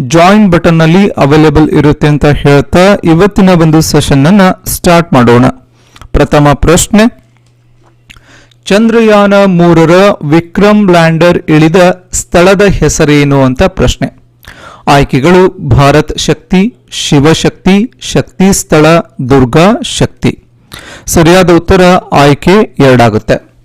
Join ಬಟನ್ನಲ್ಲಿ available ಇರುತ್ತೆ ಅಂತ ಹೇಳ್ತಾ ಇವತ್ತಿನ ಒಂದು ಸೆಷನ್ ಅನ್ನ ಸ್ಟಾರ್ಟ್ ಮಾಡೋಣ. ಪ್ರಥಮ ಪ್ರಶ್ನೆ. ಚಂದ್ರಯಾನ ಮೂರರ ವಿಕ್ರಮ್ ಲ್ಯಾಂಡರ್ ಇಳಿದ ಸ್ಥಳದ ಹೆಸರೇನು ಅಂತ ಪ್ರಶ್ನೆ. ಆಯ್ಕೆಗಳು ಭಾರತ್ ಶಕ್ತಿ ಶಿವಶಕ್ತಿ ಶಕ್ತಿ ಸ್ಥಳ, ದುರ್ಗಾ ಶಕ್ತಿ. ಸರಿಯಾದ ಉತ್ತರ ಆಯ್ಕೆ ಎರಡಾಗುತ್ತೆ.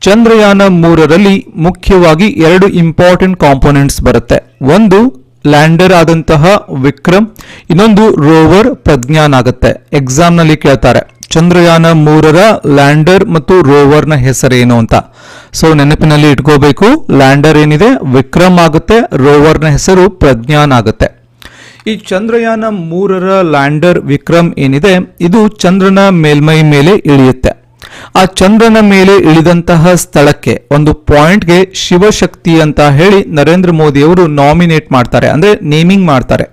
ಚಂದ್ರಯಾನ ಮೂರರಲ್ಲಿ ಮುಖ್ಯವಾಗಿ ಎರಡು ಇಂಪಾರ್ಟೆಂಟ್ ಕಾಂಪೋನೆಂಟ್ಸ್ ಬರುತ್ತೆ. ಒಂದು ಲ್ಯಾಂಡರ್ ಆದಂತಹ ವಿಕ್ರಮ್, ಇನ್ನೊಂದು ರೋವರ್ ಪ್ರಜ್ಞಾನ್ ಆಗುತ್ತೆ ಎಕ್ಸಾಮ್ನಲ್ಲಿ ಕೇಳ್ತಾರೆ, ಚಂದ್ರಯಾನ ಮೂರರ ಲ್ಯಾಂಡರ್ ಮತ್ತು ರೋವರ್ನ ಹೆಸರೇನು ಅಂತ. ಸೊ ನೆನಪಿನಲ್ಲಿ ಇಟ್ಕೋಬೇಕು, ಲ್ಯಾಂಡರ್ ಏನಿದೆ, ವಿಕ್ರಮ್ ಆಗುತ್ತೆ, ರೋವರ್ನ ಹೆಸರು ಪ್ರಜ್ಞಾನ್ ಆಗುತ್ತೆ ಈ ಚಂದ್ರಯಾನ ಮೂರರ ಲ್ಯಾಂಡರ್ ವಿಕ್ರಮ್ ಏನಿದೆ, ಇದು ಚಂದ್ರನ ಮೇಲ್ಮೈ ಮೇಲೆ ಇಳಿಯುತ್ತೆ. ಆ ಚಂದ್ರನ ಮೇಲೆ ಇಳಿದಂತಹ ಸ್ಥಳಕ್ಕೆ ಒಂದು ಪಾಯಿಂಟ್ಗೆ ಶಿವಶಕ್ತಿ ಅಂತ ಹೇಳಿ ನರೇಂದ್ರ ಮೋದಿ ಅವರು ನಾಮಿನೇಟ್ ಮಾಡ್ತಾರೆ. ಅಂದ್ರೆ ನೇಮಿಂಗ್ ಮಾಡ್ತಾರೆ.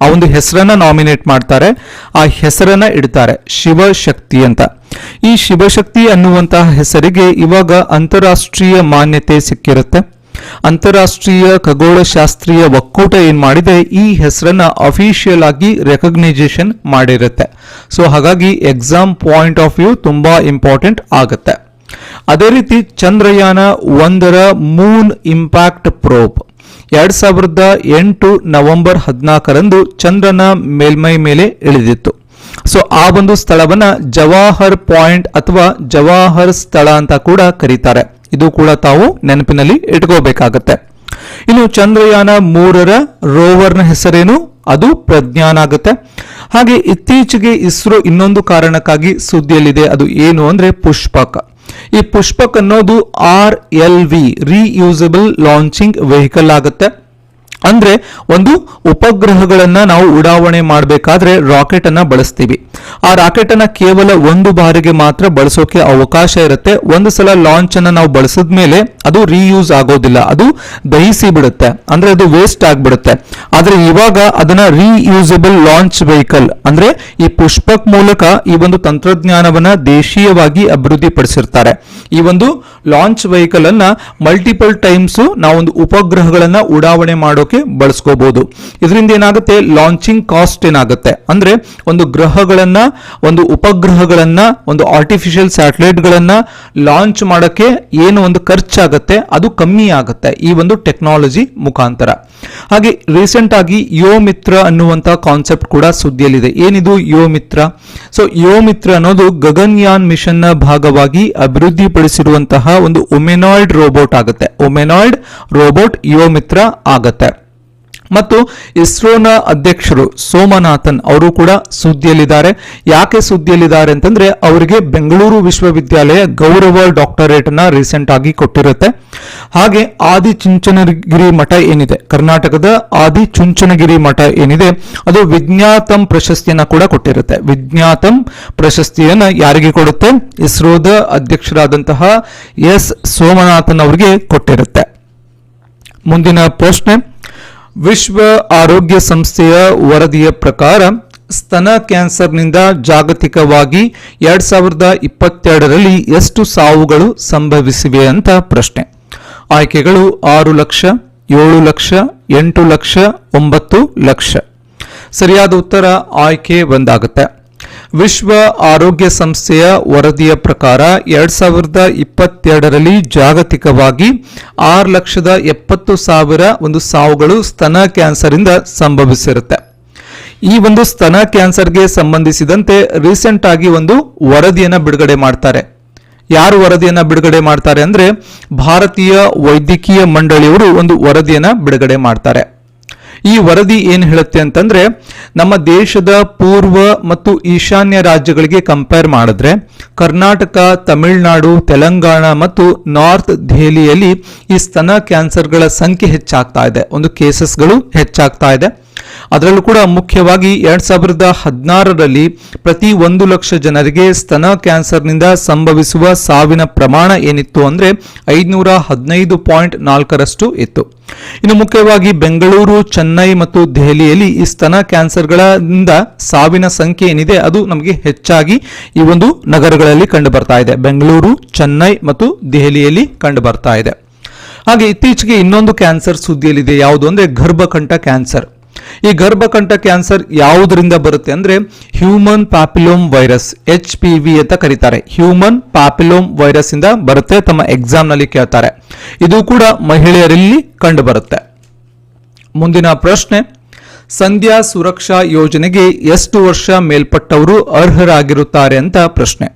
ಆ ಒಂದು ಹೆಸರನ್ನ ನಾಮಿನೇಟ್ ಮಾಡ್ತಾರೆ. ಆ ಹೆಸರನ್ನ ಇಡ್ತಾರೆ. ಶಿವಶಕ್ತಿ ಅಂತ. ಈ ಶಿವಶಕ್ತಿ ಅನ್ನುವಂತಹ ಹೆಸರಿಗೆ ಇವಾಗ ಅಂತಾರಾಷ್ಟ್ರೀಯ ಮಾನ್ಯತೆ ಸಿಕ್ಕಿರುತ್ತೆ. ಅಂತಾರಾಷ್ಟ್ರೀಯ ಖಗೋಳಶಾಸ್ತ್ರೀಯ ಒಕ್ಕೂಟ ಏನು ಮಾಡಿದೆ, ಈ ಹೆಸರನ್ನ ಅಫಿಷಿಯಲ್ ಆಗಿ ರೆಕಗ್ನೈಸೇಷನ್ ಮಾಡಿರುತ್ತೆ. ಸೊ ಹಾಗಾಗಿ ಎಕ್ಸಾಮ್ ಪಾಯಿಂಟ್ ಆಫ್ ವ್ಯೂ ತುಂಬಾ ಇಂಪಾರ್ಟೆಂಟ್ ಆಗುತ್ತೆ. ಅದೇ ರೀತಿ ಚಂದ್ರಯಾನ ಒಂದರ ಮೂನ್ ಇಂಪ್ಯಾಕ್ಟ್ ಪ್ರೋಬ್ ಎರಡ್ ಸಾವಿರದ ಎಂಟು ನವೆಂಬರ್ ಹದಿನಾಲ್ಕರಂದು ಚಂದ್ರನ ಮೇಲ್ಮೈ ಮೇಲೆ ಇಳಿದಿತ್ತು. ಸೊ ಆ ಒಂದು ಸ್ಥಳವನ್ನ ಜವಾಹರ್ ಪಾಯಿಂಟ್ ಅಥವಾ ಜವಾಹರ್ ಸ್ಥಳ ಅಂತ ಕೂಡ ಕರೀತಾರೆ. ಇದು ಕೂಡ ತಾವು ನೆನಪಿನಲ್ಲಿ ಇಟ್ಕೋಬೇಕಾಗತ್ತೆ. ಇನ್ನು ಚಂದ್ರಯಾನ ಮೂರರ ರೋವರ್ನ ಹೆಸರೇನು? ಅದು ಪ್ರಜ್ಞಾನ ಆಗುತ್ತೆ. ಹಾಗೆ ಇತ್ತೀಚೆಗೆ ಇಸ್ರೋ ಇನ್ನೊಂದು ಕಾರಣಕ್ಕಾಗಿ ಸುದ್ದಿಯಲ್ಲಿದೆ. ಅದು ಏನು ಅಂದ್ರೆ ಪುಷ್ಪಕ. ಈ ಪುಷ್ಪಕ್ ಅನ್ನೋದು R L V reusable launching vehicle ಆಗುತ್ತೆ. ಅಂದ್ರೆ ಒಂದು ಉಪಗ್ರಹಗಳನ್ನ ನಾವು ಉಡಾವಣೆ ಮಾಡಬೇಕಾದ್ರೆ ರಾಕೆಟ್ ಅನ್ನ ಬಳಸ್ತೀವಿ. ಆ ರಾಕೆಟ್ ಅನ್ನ ಕೇವಲ ಒಂದು ಬಾರಿಗೆ ಮಾತ್ರ ಬಳಸೋಕೆ ಅವಕಾಶ ಇರುತ್ತೆ. ಒಂದು ಸಲ ಲಾಂಚ್ ಅನ್ನ ನಾವು ಬಳಸಿದ ಮೇಲೆ ಅದು ರೀಯೂಸ್ ಆಗೋದಿಲ್ಲ. ಅದು ದಹಿಸಿ ಬಿಡುತ್ತೆ. ಅಂದ್ರೆ ಅದು ವೇಸ್ಟ್ ಆಗಿಬಿಡುತ್ತೆ. ಆದ್ರೆ ಇವಾಗ ಅದನ್ನ ರೀಯೂಸಬಲ್ ಲಾಂಚ್ ವೆಹಿಕಲ್ ಅಂದ್ರೆ ಈ ಪುಷ್ಪಕ್ ಮೂಲಕ ಈ ಒಂದು ತಂತ್ರಜ್ಞಾನವನ್ನ ದೇಶೀಯವಾಗಿ ಅಭಿವೃದ್ಧಿಪಡಿಸಿರ್ತಾರೆ. ಈ ಒಂದು ಲಾಂಚ್ ವೆಹಿಕಲ್ ಅನ್ನ ಮಲ್ಟಿಪಲ್ ಟೈಮ್ಸ್ ನಾವೊಂದು ಉಪಗ್ರಹಗಳನ್ನ ಉಡಾವಣೆ ಮಾಡೋಕೆ ಬಳಸ್ಕೋಬಹುದು ಇದರಿಂದ ಏನಾಗುತ್ತೆ? ಲಾಂಚಿಂಗ್ ಕಾಸ್ಟ್ ಏನಾಗುತ್ತೆ? ಅಂದ್ರೆ ಒಂದು ಗ್ರಹಗಳನ್ನ, ಒಂದು ಉಪಗ್ರಹಗಳನ್ನ, ಒಂದು ಆರ್ಟಿಫಿಷಿಯಲ್ ಸ್ಯಾಟಲೈಟ್ಗಳನ್ನ ಲಾಂಚ್ ಮಾಡೋಕ್ಕೆ ಏನು ಒಂದು ಖರ್ಚಾಗುತ್ತೆ? ಅದು ಕಮ್ಮಿ ಆಗುತ್ತೆ ಈ ಒಂದು ಟೆಕ್ನಾಲಜಿ ಮುಖಾಂತರ. ಹಾಗೆ ರೀಸೆಂಟ್ ಆಗಿ ಯೋ ಮಿತ್ರ ಅನ್ನುವಂತ ಕಾನ್ಸೆಪ್ಟ್ ಕೂಡ ಸುದ್ದಿಯಲ್ಲಿದೆ. ಏನಿದು ಯೋ ಮಿತ್ರ ಸೊ ಯೋ ಮಿತ್ರ ಅನ್ನೋದು ಗಗನ್ಯಾನ್ ಮಿಷನ್ನ ಭಾಗವಾಗಿ ಅಭಿವೃದ್ಧಿಪಡಿಸಿರುವಂತಹ ಒಂದು ಒಮೆನಾಯ್ಡ್ ರೋಬೋಟ್ ಆಗುತ್ತೆ. ಒಮೆನಾಯ್ಡ್ ರೋಬೋಟ್ ಯೋ ಮಿತ್ರ ಆಗತ್ತೆ ಮತ್ತು ಇಸ್ರೋನ ಅಧ್ಯಕ್ಷರು ಸೋಮನಾಥನ್ ಅವರು ಕೂಡ ಸುದ್ದಿಯಲ್ಲಿದ್ದಾರೆ. ಯಾಕೆ ಸುದ್ದಿಯಲ್ಲಿದ್ದಾರೆ ಅಂತಂದ್ರೆ ಅವರಿಗೆ ಬೆಂಗಳೂರು ವಿಶ್ವವಿದ್ಯಾಲಯ ಗೌರವ ಡಾಕ್ಟರೇಟ್ನ ರೀಸೆಂಟ್ ಆಗಿ ಕೊಟ್ಟಿರುತ್ತೆ. ಹಾಗೆ ಆದಿ ಚುಂಚನಗಿರಿ ಮಠ ಏನಿದೆ? ಕರ್ನಾಟಕದ ಆದಿ ಚುಂಚನಗಿರಿ ಮಠ ಏನಿದೆ? ಅದು ವಿಜ್ಞಾತಂ ಪ್ರಶಸ್ತಿಯನ್ನ ಕೂಡ ಕೊಟ್ಟಿರುತ್ತೆ. ವಿಜ್ಞಾತಂ ಪ್ರಶಸ್ತಿಯನ್ನ ಯಾರಿಗೆ ಕೊಡುತ್ತೆ? ಇಸ್ರೋದ ಅಧ್ಯಕ್ಷರಾದಂತಹ ಎಸ್ ಸೋಮನಾಥನ್ ಅವರಿಗೆ ಕೊಟ್ಟಿರುತ್ತೆ. ಮುಂದಿನ ಪ್ರಶ್ನೆ. ವಿಶ್ವ ಆರೋಗ್ಯ ಸಂಸ್ಥೆಯ ವರದಿಯ ಪ್ರಕಾರ ಸ್ತನ ಕ್ಯಾನ್ಸರ್ನಿಂದ ಜಾಗತಿಕವಾಗಿ ಎರಡ್ ಸಾವಿರದ ಇಪ್ಪತ್ತೆರಡರಲ್ಲಿ ಎಷ್ಟು ಸಾವುಗಳು ಸಂಭವಿಸಿವೆ ಅಂತ ಪ್ರಶ್ನೆ. ಆಯ್ಕೆಗಳು ಆರು ಲಕ್ಷ, ಏಳು ಲಕ್ಷ, ಎಂಟು ಲಕ್ಷ, ಒಂಬತ್ತು ಲಕ್ಷ. ಸರಿಯಾದ ಉತ್ತರ ಆಯ್ಕೆ ಒಂದಾಗುತ್ತೆ ವಿಶ್ವ ಆರೋಗ್ಯ ಸಂಸ್ಥೆಯ ವರದಿಯ ಪ್ರಕಾರ ಎರಡ್ ಸಾವಿರದ ಇಪ್ಪತ್ತೆರಡರಲ್ಲಿ ಜಾಗತಿಕವಾಗಿ ಆರು ಲಕ್ಷದ ಎಪ್ಪತ್ತು ಸಾವಿರ ಒಂದು ಸಾವುಗಳು ಸ್ತನ ಕ್ಯಾನ್ಸರ್ ಇಂದ ಸಂಭವಿಸಿರುತ್ತೆ. ಈ ಒಂದು ಸ್ತನ ಕ್ಯಾನ್ಸರ್ಗೆ ಸಂಬಂಧಿಸಿದಂತೆ ರೀಸೆಂಟ್ ಆಗಿ ಒಂದು ವರದಿಯನ್ನು ಬಿಡುಗಡೆ ಮಾಡ್ತಾರೆ. ಯಾರು ವರದಿಯನ್ನ ಬಿಡುಗಡೆ ಮಾಡ್ತಾರೆ ಅಂದ್ರೆ ಭಾರತೀಯ ವೈದ್ಯಕೀಯ ಮಂಡಳಿಯವರು ಒಂದು ವರದಿಯನ್ನ ಬಿಡುಗಡೆ ಮಾಡ್ತಾರೆ. ಈ ವರದಿ ಏನು ಹೇಳುತ್ತೆ ಅಂತಂದ್ರೆ, ನಮ್ಮ ದೇಶದ ಪೂರ್ವ ಮತ್ತು ಈಶಾನ್ಯ ರಾಜ್ಯಗಳಿಗೆ ಕಂಪೇರ್ ಮಾಡಿದ್ರೆ, ಕರ್ನಾಟಕ, ತಮಿಳುನಾಡು, ತೆಲಂಗಾಣ ಮತ್ತು ನಾರ್ತ್ ದೆಹಲಿಯಲ್ಲಿ ಈ ಸ್ತನ ಕ್ಯಾನ್ಸರ್ಗಳ ಸಂಖ್ಯೆ ಹೆಚ್ಚಾಗ್ತಾ ಇದೆ. ಒಂದು ಕೇಸಸ್ಗಳು ಹೆಚ್ಚಾಗ್ತಾ ಇದೆ. ಅದರಲ್ಲೂ ಕೂಡ ಮುಖ್ಯವಾಗಿ ಎರಡ್ ಸಾವಿರದ ಹದಿನಾರರಲ್ಲಿ ಪ್ರತಿ ಒಂದು ಲಕ್ಷ ಜನರಿಗೆ ಸ್ತನ ಕ್ಯಾನ್ಸರ್ನಿಂದ ಸಂಭವಿಸುವ ಸಾವಿನ ಪ್ರಮಾಣ ಏನಿತ್ತು ಅಂದ್ರೆ ಐದುನೂರ ಹದಿನೈದು ಪಾಯಿಂಟ್ ನಾಲ್ಕರಷ್ಟು ಇತ್ತು. ಇನ್ನು ಮುಖ್ಯವಾಗಿ ಬೆಂಗಳೂರು, ಚೆನ್ನೈ ಮತ್ತು ದೆಹಲಿಯಲ್ಲಿ ಈ ಸ್ತನ ಕ್ಯಾನ್ಸರ್ಗಳಿಂದ ಸಾವಿನ ಸಂಖ್ಯೆ ಏನಿದೆ ಅದು ನಮಗೆ ಹೆಚ್ಚಾಗಿ ಈ ಒಂದು ನಗರಗಳಲ್ಲಿ ಕಂಡು ಬರ್ತಾ ಇದೆ. ಬೆಂಗಳೂರು, ಚೆನ್ನೈ ಮತ್ತು ದೆಹಲಿಯಲ್ಲಿ ಕಂಡು ಬರ್ತಾ ಇದೆ. ಹಾಗೆ ಇತ್ತೀಚೆಗೆ ಇನ್ನೊಂದು ಕ್ಯಾನ್ಸರ್ ಸುದ್ದಿಯಲ್ಲಿದೆ, ಯಾವುದು ಅಂದ್ರೆ ಗರ್ಭಕಂಠ ಕ್ಯಾನ್ಸರ್. ಈ ಗರ್ಭಕಂಠ ಕ್ಯಾನ್ಸರ್ ಯಾವುದರಿಂದ ಬರುತ್ತೆ ಅಂದ್ರೆ human papilloma virus H P V ಅಂತ ಕರೀತಾರೆ. ಹ್ಯೂಮನ್ ಪ್ಯಾಪಿಲೋಮ್ ವೈರಸ್ ಇಂದ ಬರುತ್ತೆ, ತಮ್ಮ ಎಕ್ಸಾಮ್ನಲ್ಲಿ ಕೇಳ್ತಾರೆ. ಇದು ಕೂಡ ಮಹಿಳೆಯರಲ್ಲಿ ಕಂಡು ಬರುತ್ತೆ. ಮುಂದಿನ ಪ್ರಶ್ನೆ, ಸಂಧ್ಯಾ ಸುರಕ್ಷಾ ಯೋಜನೆಗೆ ಎಷ್ಟು ವರ್ಷ ಮೇಲ್ಪಟ್ಟವರು ಅರ್ಹರಾಗಿರುತ್ತಾರೆ ಅಂತ ಪ್ರಶ್ನೆ.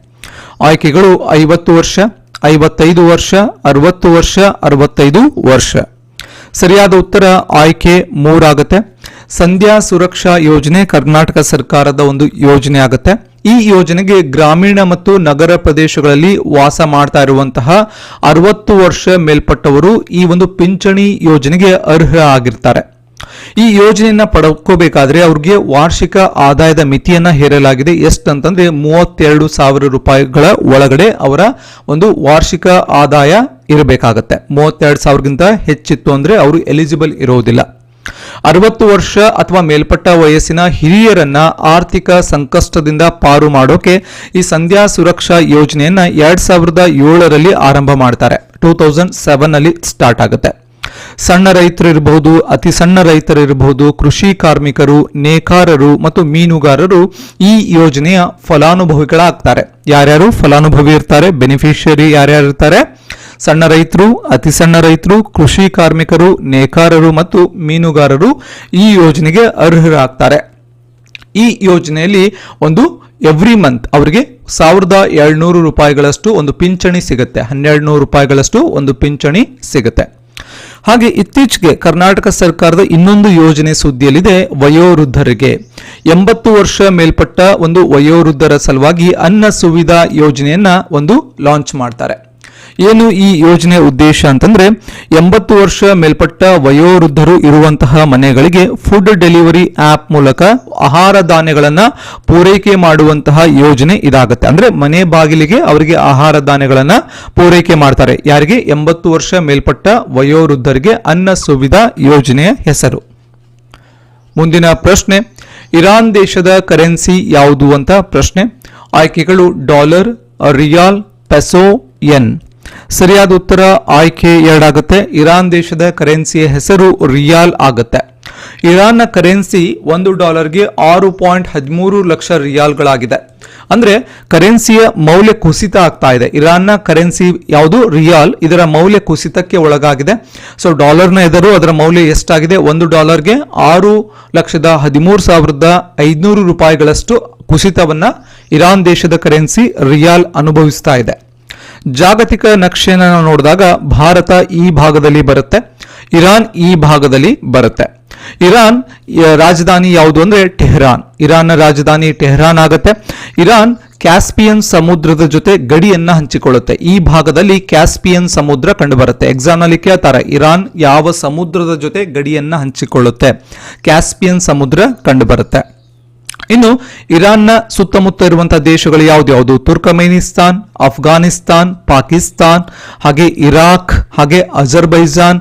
ಆಯ್ಕೆಗಳು ಐವತ್ತು ವರ್ಷ, ಐವತ್ತೈದು ವರ್ಷ, ಅರವತ್ತು ವರ್ಷ, ಅರವತ್ತೈದು ವರ್ಷ. ಸರಿಯಾದ ಉತ್ತರ ಆಯ್ಕೆ ಮೂರಾಗುತ್ತೆ. ಸಂಧ್ಯಾ ಸುರಕ್ಷಾ ಯೋಜನೆ ಕರ್ನಾಟಕ ಸರ್ಕಾರದ ಒಂದು ಯೋಜನೆ ಆಗುತ್ತೆ. ಈ ಯೋಜನೆಗೆ ಗ್ರಾಮೀಣ ಮತ್ತು ನಗರ ಪ್ರದೇಶಗಳಲ್ಲಿ ವಾಸ ಮಾಡ್ತಾ ಇರುವಂತಹ ಅರವತ್ತು ವರ್ಷ ಮೇಲ್ಪಟ್ಟವರು ಈ ಒಂದು ಪಿಂಚಣಿ ಯೋಜನೆಗೆ ಅರ್ಹ ಆಗಿರ್ತಾರೆ ಈ ಯೋಜನೆಯನ್ನ ಪಡ್ಕೋಬೇಕಾದ್ರೆ ಅವ್ರಿಗೆ ವಾರ್ಷಿಕ ಆದಾಯದ ಮಿತಿಯನ್ನ ಹೇರಲಾಗಿದೆ. ಎಷ್ಟಂತಂದ್ರೆ ಮೂವತ್ತೆರಡು ಸಾವಿರ ರೂಪಾಯಿಗಳ ಒಳಗಡೆ ಅವರ ಒಂದು ವಾರ್ಷಿಕ ಆದಾಯ ಇರಬೇಕಾಗತ್ತೆ. ಮೂವತ್ತೆರಡು ಸಾವಿರಗಿಂತ ಹೆಚ್ಚಿತ್ತು ಅಂದ್ರೆ ಅವರು ಎಲಿಜಿಬಲ್ ಇರೋದಿಲ್ಲ. ಅರವತ್ತು ವರ್ಷ ಅಥವಾ ಮೇಲ್ಪಟ್ಟ ವಯಸ್ಸಿನ ಹಿರಿಯರನ್ನ ಆರ್ಥಿಕ ಸಂಕಷ್ಟದಿಂದ ಪಾರು ಮಾಡೋಕೆ ಈ ಸಂಧ್ಯಾ ಸುರಕ್ಷಾ ಯೋಜನೆಯನ್ನ ಎರಡ್ ಸಾವಿರದ ಏಳರಲ್ಲಿ ಆರಂಭ ಮಾಡ್ತಾರೆ. ಟೂ ತೌಸಂಡ್ ಸೆವೆನ್ ಸ್ಟಾರ್ಟ್ ಆಗುತ್ತೆ. ಸಣ್ಣ ರೈತರು ಇರಬಹುದು ಅತಿ ಸಣ್ಣ ರೈತರು ಇರಬಹುದು ಕೃಷಿ ಕಾರ್ಮಿಕರು, ನೇಕಾರರು ಮತ್ತು ಮೀನುಗಾರರು ಈ ಯೋಜನೆಯ ಫಲಾನುಭವಿಗಳಾಗ್ತಾರೆ. ಯಾರ್ಯಾರು ಫಲಾನುಭವಿ ಇರ್ತಾರೆ ಬೆನಿಫಿಷಿಯರಿ ಯಾರ್ಯಾರು ಇರ್ತಾರೆ ಸಣ್ಣ ರೈತರು, ಅತಿ ಸಣ್ಣ ರೈತರು, ಕೃಷಿ ಕಾರ್ಮಿಕರು, ನೇಕಾರರು ಮತ್ತು ಮೀನುಗಾರರು ಈ ಯೋಜನೆಗೆ ಅರ್ಹರಾಗ್ತಾರೆ. ಈ ಯೋಜನೆಯಲ್ಲಿ ಒಂದು ಎವ್ರಿ ಮಂತ್ ಅವರಿಗೆ ಸಾವಿರದ ಏಳ್ನೂರು ರೂಪಾಯಿಗಳಷ್ಟು ಒಂದು ಪಿಂಚಣಿ ಸಿಗುತ್ತೆ. ಹನ್ನೆರಡು ನೂರು ರೂಪಾಯಿಗಳಷ್ಟು ಒಂದು ಪಿಂಚಣಿ ಸಿಗುತ್ತೆ. ಹಾಗೆ ಇತ್ತೀಚೆಗೆ ಕರ್ನಾಟಕ ಸರ್ಕಾರದ ಇನ್ನೊಂದು ಯೋಜನೆ ಸುದ್ದಿಯಲ್ಲಿದೆ, ವಯೋವೃದ್ಧರಿಗೆ. ಎಂಬತ್ತು ವರ್ಷ ಮೇಲ್ಪಟ್ಟ ಒಂದು ವಯೋವೃದ್ಧರ ಸಲುವಾಗಿ ಅನ್ನ ಸುವಿಧಾ ಯೋಜನೆಯನ್ನ ಒಂದು ಲಾಂಚ್ ಮಾಡ್ತಾರೆ. ಏನು ಈ ಯೋಜನೆ ಉದ್ದೇಶ ಅಂತಂದ್ರೆ ಎಂಬತ್ತು ವರ್ಷ ಮೇಲ್ಪಟ್ಟ ವಯೋವೃದ್ಧರು ಇರುವಂತಹ ಮನೆಗಳಿಗೆ ಫುಡ್ ಡೆಲಿವರಿ ಆಪ್ ಮೂಲಕ ಆಹಾರ ಧಾನ್ಯಗಳನ್ನ ಪೂರೈಕೆ ಮಾಡುವಂತಹ ಯೋಜನೆ ಇದಾಗುತ್ತೆ. ಅಂದ್ರೆ ಮನೆ ಬಾಗಿಲಿಗೆ ಅವರಿಗೆ ಆಹಾರ ಧಾನ್ಯಗಳನ್ನ ಪೂರೈಕೆ ಮಾಡ್ತಾರೆ. ಯಾರಿಗೆ? ಎಂಬತ್ತು ವರ್ಷ ಮೇಲ್ಪಟ್ಟ ವಯೋವೃದ್ಧರಿಗೆ ಅನ್ನ ಸುವಿಧಾ ಯೋಜನೆಯ ಹೆಸರು. ಮುಂದಿನ ಪ್ರಶ್ನೆ, ಇರಾನ್ ದೇಶದ ಕರೆನ್ಸಿ ಯಾವುದು ಅಂತ ಪ್ರಶ್ನೆ. ಆಯ್ಕೆಗಳು ಡಾಲರ್, ರಿಯಾಲ್, ಪೆಸೋ, ಎನ್. ಸರಿಯಾದ ಉತ್ತರ ಆಯ್ಕೆ ಎರಡಾಗುತ್ತೆ. ಇರಾನ್ ದೇಶದ ಕರೆನ್ಸಿಯ ಹೆಸರು ರಿಯಾಲ್ ಆಗುತ್ತೆ. ಇರಾನ್ನ ಕರೆನ್ಸಿ ಒಂದು ಡಾಲರ್ಗೆ ಆರು ಪಾಯಿಂಟ್ ಹದಿಮೂರು ಲಕ್ಷ ರಿಯಾಲ್ಗಳಾಗಿದೆ. ಅಂದ್ರೆ ಕರೆನ್ಸಿಯ ಮೌಲ್ಯ ಕುಸಿತ ಆಗ್ತಾ ಇದೆ. ಇರಾನ್ನ ಕರೆನ್ಸಿ ಯಾವುದು? ರಿಯಾಲ್. ಇದರ ಮೌಲ್ಯ ಕುಸಿತಕ್ಕೆ ಒಳಗಾಗಿದೆ. ಸೊ ಡಾಲರ್ನ ಎದುರು ಅದರ ಮೌಲ್ಯ ಎಷ್ಟಾಗಿದೆ? ಒಂದು ಡಾಲರ್ಗೆ ಆರು ಲಕ್ಷದ ಹದಿಮೂರು ಸಾವಿರದ ಐದುನೂರು ರೂಪಾಯಿಗಳಷ್ಟು ಕುಸಿತವನ್ನ ಇರಾನ್ ದೇಶದ ಕರೆನ್ಸಿ ರಿಯಾಲ್ ಅನುಭವಿಸ್ತಾ ಇದೆ. ಜಾಗತಿಕ ನಕ್ಷೆಯನ್ನು ನೋಡಿದಾಗ ಭಾರತ ಈ ಭಾಗದಲ್ಲಿ ಬರುತ್ತೆ, ಇರಾನ್ ಈ ಭಾಗದಲ್ಲಿ ಬರುತ್ತೆ. ಇರಾನ್ ರಾಜಧಾನಿ ಯಾವುದು ಅಂದ್ರೆ ಟೆಹರಾನ್. ಇರಾನ್ನ ರಾಜಧಾನಿ ಟೆಹರಾನ್ ಆಗುತ್ತೆ. ಇರಾನ್ ಕ್ಯಾಸ್ಪಿಯನ್ ಸಮುದ್ರದ ಜೊತೆ ಗಡಿಯನ್ನ ಹಂಚಿಕೊಳ್ಳುತ್ತೆ. ಈ ಭಾಗದಲ್ಲಿ ಕ್ಯಾಸ್ಪಿಯನ್ ಸಮುದ್ರ ಕಂಡು ಬರುತ್ತೆ ಎಕ್ಸಾಮ್ನಲ್ಲಿ ಕೇಳ್ತಾರೆ, ಇರಾನ್ ಯಾವ ಸಮುದ್ರದ ಜೊತೆ ಗಡಿಯನ್ನ ಹಂಚಿಕೊಳ್ಳುತ್ತೆ? ಕ್ಯಾಸ್ಪಿಯನ್ ಸಮುದ್ರ ಕಂಡು ಬರುತ್ತೆ ಇನ್ನು ಇರಾನ್ನ ಸುತ್ತಮುತ್ತ ಇರುವಂತಹ ದೇಶಗಳು ಯಾವ್ದು? ತುರ್ಕಮೇನಿಸ್ತಾನ್ ಅಫ್ಘಾನಿಸ್ತಾನ್ ಪಾಕಿಸ್ತಾನ್ ಹಾಗೆ ಇರಾಕ್ ಹಾಗೆ ಅಜರ್ಬೈಜಾನ್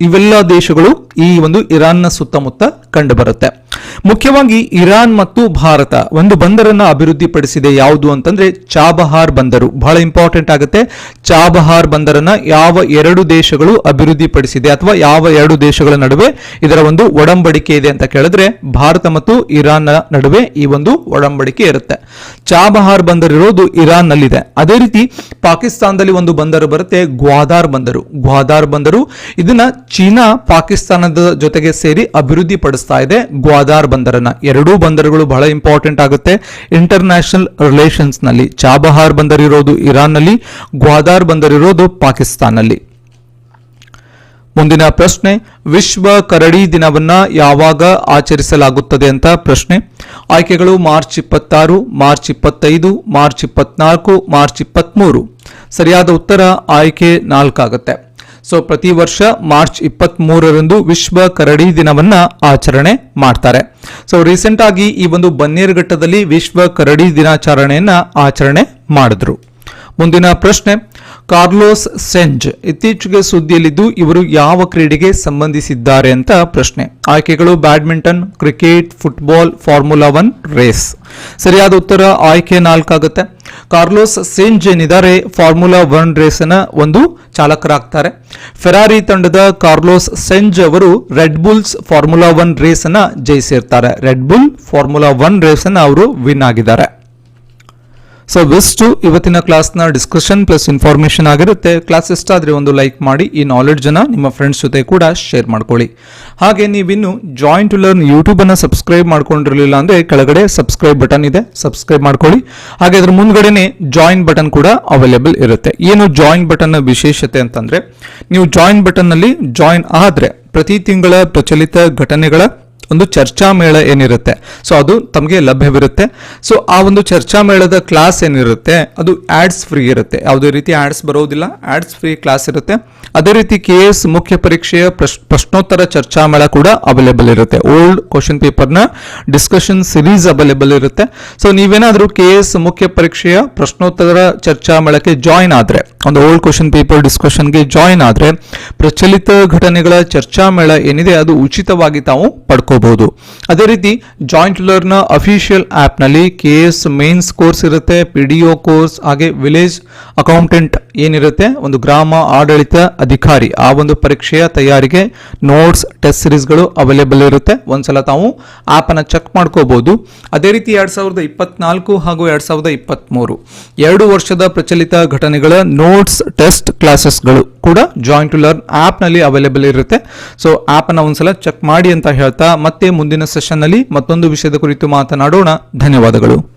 ಇವೆಲ್ಲ ದೇಶಗಳು ಈ ಒಂದು ಇರಾನ್ನ ಸುತ್ತಮುತ್ತ ಕಂಡುಬರುತ್ತೆ. ಮುಖ್ಯವಾಗಿ ಇರಾನ್ ಮತ್ತು ಭಾರತ ಒಂದು ಬಂದರನ್ನ ಅಭಿವೃದ್ಧಿಪಡಿಸಿದೆ ಯಾವುದು ಅಂತಂದ್ರೆ ಚಾಬಹಾರ್ ಬಂದರು. ಬಹಳ ಇಂಪಾರ್ಟೆಂಟ್ ಆಗುತ್ತೆ. ಚಾಬಹಾರ್ ಬಂದರನ್ನ ಯಾವ ಎರಡು ದೇಶಗಳು ಅಭಿವೃದ್ಧಿಪಡಿಸಿದೆ ಅಥವಾ ಯಾವ ಎರಡು ದೇಶಗಳ ನಡುವೆ ಇದರ ಒಂದು ಒಡಂಬಡಿಕೆ ಇದೆ ಅಂತ ಕೇಳಿದ್ರೆ ಭಾರತ ಮತ್ತು ಇರಾನ್ನ ನಡುವೆ ಈ ಒಂದು ಒಡಂಬಡಿಕೆ ಇರುತ್ತೆ. ಚಾಬಹಾರ್ ಬಂದರ್ ಇರೋದು ಇರಾನ್ ನಲ್ಲಿದೆ ಅದೇ ರೀತಿ ಪಾಕಿಸ್ತಾನದಲ್ಲಿ ಒಂದು ಬಂದರು ಬರುತ್ತೆ ಗ್ವಾದಾರ್ ಬಂದರು. ಗ್ವಾದಾರ್ ಬಂದರು. ಇದನ್ನ ಚೀನಾ ಪಾಕಿಸ್ತಾನದ ಜೊತೆಗೆ ಸೇರಿ ಅಭಿವೃದ್ಧಿ ಪಡಿಸ್ತಾ ಇದೆ. ಗ್ವಾದಾರ್ ಬಂದರನ್ನ ಎರಡೂ ಬಂದರುಗಳು ಬಹಳ ಇಂಪಾರ್ಟೆಂಟ್ ಆಗುತ್ತೆ. ಇಂಟರ್ನ್ಯಾಷನಲ್ ರಿಲೇಷನ್ಸ್ನಲ್ಲಿ ಚಾಬಹಾರ್ ಬಂದರ್ ಇರೋದು ಇರಾನ್ನಲ್ಲಿ, ಗ್ವಾದಾರ್ ಬಂದರ್ ಇರೋದು ಪಾಕಿಸ್ತಾನಲ್ಲಿ ಮುಂದಿನ ಪ್ರಶ್ನೆ, ವಿಶ್ವ ಕರಡಿ ದಿನವನ್ನ ಯಾವಾಗ ಆಚರಿಸಲಾಗುತ್ತದೆ ಅಂತ ಪ್ರಶ್ನೆ. ಆಯ್ಕೆಗಳು ಮಾರ್ಚ್ ಇಪ್ಪತ್ತಾರು, ಮಾರ್ಚ್ ಇಪ್ಪತ್ತೈದು, ಮಾರ್ಚ್ ಇಪ್ಪತ್ನಾಲ್ಕು, ಮಾರ್ಚ್ ಇಪ್ಪತ್ಮೂರು. ಸರಿಯಾದ ಉತ್ತರ ಆಯ್ಕೆ ನಾಲ್ಕಾಗುತ್ತೆ. ಸೊ ಪ್ರತಿ ವರ್ಷ ಮಾರ್ಚ್ ಇಪ್ಪತ್ತ್ ಮೂರರಂದು ವಿಶ್ವ ಕರಡಿ ದಿನವನ್ನ ಆಚರಣೆ ಮಾಡ್ತಾರೆ. ಸೊ ರೀಸೆಂಟ್ ಆಗಿ ಈ ಒಂದು ಬನ್ನೇರುಘಟ್ಟದಲ್ಲಿ ವಿಶ್ವ ಕರಡಿ ದಿನಾಚರಣೆಯನ್ನ ಆಚರಣೆ ಮಾಡಿದ್ರು. ಮುಂದಿನ ಪ್ರಶ್ನೆ ಕಾರ್ಲೋಸ್ ಸೆಂಜ್ ಇತ್ತೀಚೆಗೆ ಸುದ್ದಿಯಲ್ಲಿದ್ದು ಇವರು ಯಾವ ಕ್ರೀಡೆಗೆ ಸಂಬಂಧಿಸಿದ್ದಾರೆ ಅಂತ ಪ್ರಶ್ನೆ. ಆಯ್ಕೆಗಳು badminton, cricket, football, Formula One, race. ಸರಿಯಾದ ಉತ್ತರ ಆಯ್ಕೆ ನಾಲ್ಕಾಗುತ್ತೆ. ಕಾರ್ಲೋಸ್ ಸೆಂಜ್ ಏನಿದ್ದಾರೆ, ಫಾರ್ಮುಲಾ ಒನ್ ರೇಸ್ನ ಒಂದು ಚಾಲಕರಾಗ್ತಾರೆ. ಫೆರಾರಿ ತಂಡದ ಕಾರ್ಲೋಸ್ ಸೆಂಜ್ ಅವರು Red Bulls Formula One race ಅನ್ನ ಜಯಿಸಿರ್ತಾರೆ. Red Bull Formula One race ಅನ್ನ ಅವರು ವಿನ್ ಆಗಿದ್ದಾರೆ. ಸೊ ಬೆಸ್ಟು ಇವತ್ತಿನ ಕ್ಲಾಸ್ನ ಡಿಸ್ಕಷನ್ ಪ್ಲಸ್ ಇನ್ಫಾರ್ಮೇಷನ್ ಆಗಿರುತ್ತೆ. ಕ್ಲಾಸ್ ಇಷ್ಟ ಒಂದು ಲೈಕ್ ಮಾಡಿ, ಈ ನಾಲೆಡ್ಜನ್ನು ನಿಮ್ಮ ಫ್ರೆಂಡ್ಸ್ ಜೊತೆ ಕೂಡ ಶೇರ್ ಮಾಡ್ಕೊಳ್ಳಿ. ಹಾಗೆ ನೀವಿನ್ನು ಜಾಯಿಂಟ್ ಟು ಲರ್ನ್ ಯೂಟ್ಯೂಬನ್ನು ಸಬ್ಸ್ಕ್ರೈಬ್ ಮಾಡ್ಕೊಂಡಿರಲಿಲ್ಲ ಅಂದರೆ ಕೆಳಗಡೆ ಸಬ್ಸ್ಕ್ರೈಬ್ ಬಟನ್ ಇದೆ. ಸಬ್ಸ್ಕ್ರೈಬ್ ಮಾಡ್ಕೊಳ್ಳಿ. ಹಾಗೆ ಅದ್ರ ಮುಂದ್ಗಡೆನೆ ಜಾಯಿನ್ ಬಟನ್ ಕೂಡ ಅವೈಲೇಬಲ್ ಇರುತ್ತೆ. ಏನು ಜಾಯಿನ್ ಬಟನ್ನ ವಿಶೇಷತೆ ಅಂತಂದರೆ, ನೀವು ಜಾಯಿನ್ ಬಟನ್ನಲ್ಲಿ ಜಾಯಿನ್ ಆದರೆ ಪ್ರತಿ ತಿಂಗಳ ಪ್ರಚಲಿತ ಘಟನೆಗಳ ಒಂದು ಚರ್ಚಾ ಮೇಳ ಏನಿರುತ್ತೆ. ಸೊ ಅದು ತಮಗೆ ಲಭ್ಯವಿರುತ್ತೆ. ಸೊ ಆ ಒಂದು ಚರ್ಚಾ ಮೇಳದ ಕ್ಲಾಸ್ ಏನಿರುತ್ತೆ, ಅದು ಆ್ಯಡ್ಸ್ ಫ್ರೀ ಇರುತ್ತೆ. ಯಾವುದೇ ರೀತಿ ಆ್ಯಡ್ಸ್ ಬರೋದಿಲ್ಲ ಆ್ಯಡ್ಸ್ ಫ್ರೀ ಕ್ಲಾಸ್ ಇರುತ್ತೆ. ಅದೇ ರೀತಿ ಕೆ ಎಸ್ ಮುಖ್ಯ ಪರೀಕ್ಷೆಯ ಪ್ರಶ್- ಪ್ರಶ್ನೋತ್ತರ ಚರ್ಚಾ ಮೇಳ ಕೂಡ ಅವೈಲೇಬಲ್ ಇರುತ್ತೆ. ಓಲ್ಡ್ ಕ್ವಶನ್ ಪೇಪರ್ನ ಡಿಸ್ಕಷನ್ ಸಿರೀಸ್ ಅವೈಲೇಬಲ್ ಇರುತ್ತೆ. ಸೊ ನೀವೇನಾದರೂ ಕೆ ಎಸ್ ಮುಖ್ಯ ಪರೀಕ್ಷೆಯ ಪ್ರಶ್ನೋತ್ತರ ಚರ್ಚಾ ಮೇಳಕ್ಕೆ ಜಾಯಿನ್ ಆದರೆ, ಒಂದು ಓಲ್ಡ್ ಕ್ವಶನ್ ಪೇಪರ್ ಡಿಸ್ಕಷನ್ಗೆ ಜಾಯಿನ್ ಆದರೆ, ಪ್ರಚಲಿತ ಘಟನೆಗಳ ಚರ್ಚಾ ಮೇಳ ಏನಿದೆ, ಅದು ಉಚಿತವಾಗಿ ತಾವು ಪಡ್ಕೋಬಹುದು ಅದೇ ರೀತಿ ಜಾಯಿಂಟ್ ಲರ್ನ ಅಫಿಷಿಯಲ್ ಆ್ಯಪ್ನಲ್ಲಿ ಕೆ ಎಸ್ ಮೇನ್ಸ್ ಕೋರ್ಸ್ ಇರುತ್ತೆ ಪಿ ಡಿ ಒ ಕೋರ್ಸ್ ಹಾಗೆ ವಿಲೇಜ್ ಅಕೌಂಟೆಂಟ್ ಏನಿರುತ್ತೆ, ಒಂದು ಗ್ರಾಮ ಆಡಳಿತ ಅಧಿಕಾರಿ. ಆ ಒಂದು ಪರೀಕ್ಷೆಯ ತಯಾರಿಗೆ ನೋಟ್ಸ್ ಟೆಸ್ಟ್ ಸಿರೀಸ್ಗಳು ಅವೈಲೇಬಲ್ ಇರುತ್ತೆ. ಒಂದ್ಸಲ ತಾವು ಆ್ಯಪನ್ನು ಚೆಕ್ ಮಾಡ್ಕೋಬಹುದು. ಅದೇ ರೀತಿ ಎರಡ್ ಸಾವಿರದ ಇಪ್ಪತ್ನಾಲ್ಕು ಹಾಗೂ ಎರಡ್ ಸಾವಿರದ ಇಪ್ಪತ್ತ್ಮೂರು ಎರಡು ವರ್ಷದ ಪ್ರಚಲಿತ ಘಟನೆಗಳ ನೋಟ್ಸ್ ಟೆಸ್ಟ್ ಕ್ಲಾಸಸ್ಗಳು ಕೂಡ ಜಾಯಿನ್ ಟು ಲರ್ನ್ ಆ್ಯಪ್ನಲ್ಲಿ ಅವೈಲೇಬಲ್ ಇರುತ್ತೆ. ಸೊ ಆ್ಯಪನ್ನು ಒಂದ್ಸಲ ಚೆಕ್ ಮಾಡಿ ಅಂತ ಹೇಳ್ತಾ ಮತ್ತೆ ಮುಂದಿನ ಸೆಷನ್ನಲ್ಲಿ ಮತ್ತೊಂದು ವಿಷಯದ ಕುರಿತು ಮಾತನಾಡೋಣ. ಧನ್ಯವಾದಗಳು.